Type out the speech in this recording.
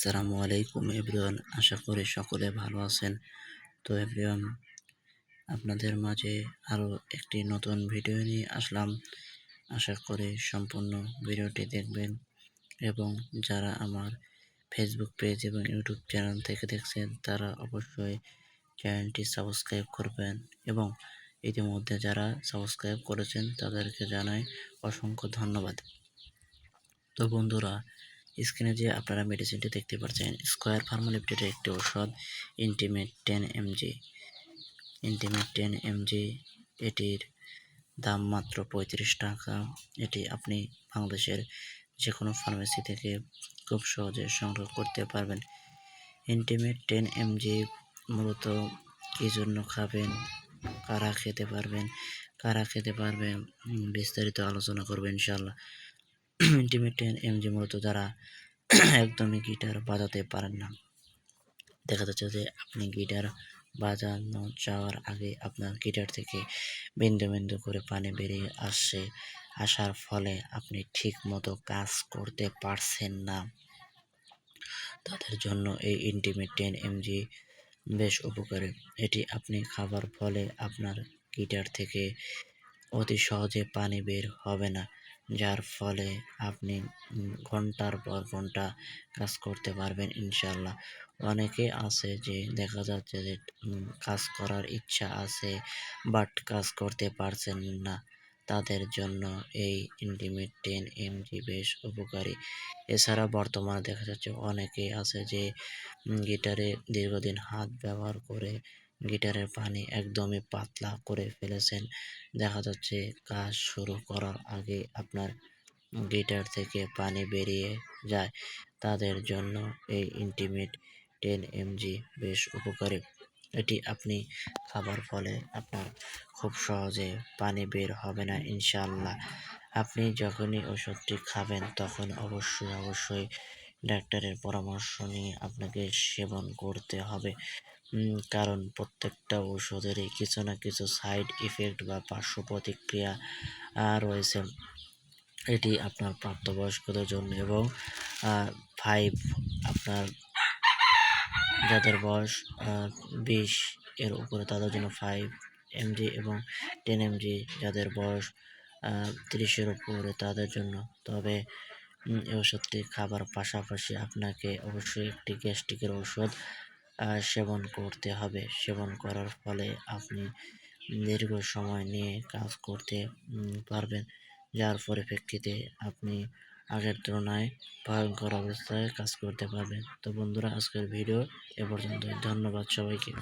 আসসালামু আলাইকুম এভরিওয়ান, আশা করি সকলে ভালো আছেন। তো এভরিওয়ান, আপনাদের মাঝে আরও একটি নতুন ভিডিও নিয়ে আসলাম। আশা করি সম্পূর্ণ ভিডিওটি দেখবেন এবং যারা আমার ফেসবুক পেজ এবং ইউটিউব চ্যানেল থেকে দেখছেন, তারা অবশ্যই চ্যানেলটি সাবস্ক্রাইব করবেন এবং ইতিমধ্যে যারা সাবস্ক্রাইব করেছেন, তাদেরকে জানাই অসংখ্য ধন্যবাদ। তো বন্ধুরা স্ক্রিনে যে আপনারা মেডিসিনটি দেখতে পাচ্ছেন স্কোয়ার ফার্মোলিপ্টের একটি ওষুধ intimate ten MG intimate ten MG এটির দাম মাত্র পঁয়ত্রিশ টাকা। এটি আপনি বাংলাদেশের যে কোনো ফার্মেসি থেকে খুব সহজে সংগ্রহ করতে পারবেন। ইন্টিমেট টেন এমজি মূলত কী জন্য খাবেন, কারা খেতে পারবেন, কারা খেতে পারবেন, বিস্তারিত আলোচনা করবেন ইনশাল্লাহ ইন্টিমেট টেন এমজি মূলত যারা একদমই গিটার বাজাতে পারেন না। দেখা যাচ্ছে যে আপনি গিটার বাজানো যাওয়ার আগে আপনার গিটার থেকে বিন্দু বিন্দু করে পানি বেরিয়ে আসছে আসার ফলে আপনি ঠিক মতো কাজ করতে পারছেন না। তাদের জন্য এই ইন্টিমেট টেন এমজি বেশ উপকারী। এটি আপনি খাবার ফলে আপনার গিটার থেকে অতি সহজে পানি বের হবে না। যার ফলে আপনি ঘণ্টার পর ঘণ্টা কাজ করতে পারবেন ইনশাল্লাহ। অনেকে আছে যে দেখা যাচ্ছে যে কাজ করার ইচ্ছা আছে বাট কাজ করতে পারছেন না। তাদের জন্য এই ইন্টিমেট টেন এমজি বেশ উপকারী। এছাড়া বর্তমানে দেখা যাচ্ছে অনেকে আছে যে গিটারে দীর্ঘদিন হাত ব্যবহার করে গিটারের পানি একদমই পাতলা করে ফেলেছেন। দেখা যাচ্ছে কাজ শুরু করার আগে আপনার গিটার থেকে পানি বেরিয়ে যায়। তাদের জন্য এই ইন্টিমেট টেন এমজি বেশ উপকারী। এটি আপনি খাবার ফলে আপনার খুব সহজে পানি বের হবে না ইনশাল্লাহ আপনি যখনই ওষুধটি খাবেন, তখন অবশ্যই অবশ্যই ডাক্তারের পরামর্শ নিয়ে আপনাকে সেবন করতে হবে। কারণ প্রত্যেকটা ওষুধেরই কিছু না কিছু সাইড ইফেক্ট বা পার্শ্ব প্রতিক্রিয়া রয়েছে। এটি আপনার প্রাপ্তবয়স্কদের জন্য এবং ফাইভ আপনার যাদের বয়স বিশ, এর উপরে তাদের জন্য ফাইভ এমজি এবং টেন এমজি যাদের বয়স তিরিশের উপরে তাদের জন্য। তবে ওষুধটি খাবার পাশাপাশি আপনাকে অবশ্যই একটি গ্যাস্ট্রিকের ওষুধ সেবন করতে হবে। সেবন করার ফলে আপনি দীর্ঘ সময় নিয়ে কাজ করতে পারবেন। যার পরিপ্রেক্ষিতে আপনি আগের তুলনায় ভয়ঙ্কর অবস্থায় কাজ করতে পারবেন। তো বন্ধুরা, আজকের ভিডিও এ পর্যন্ত ধন্যবাদ সবাইকে।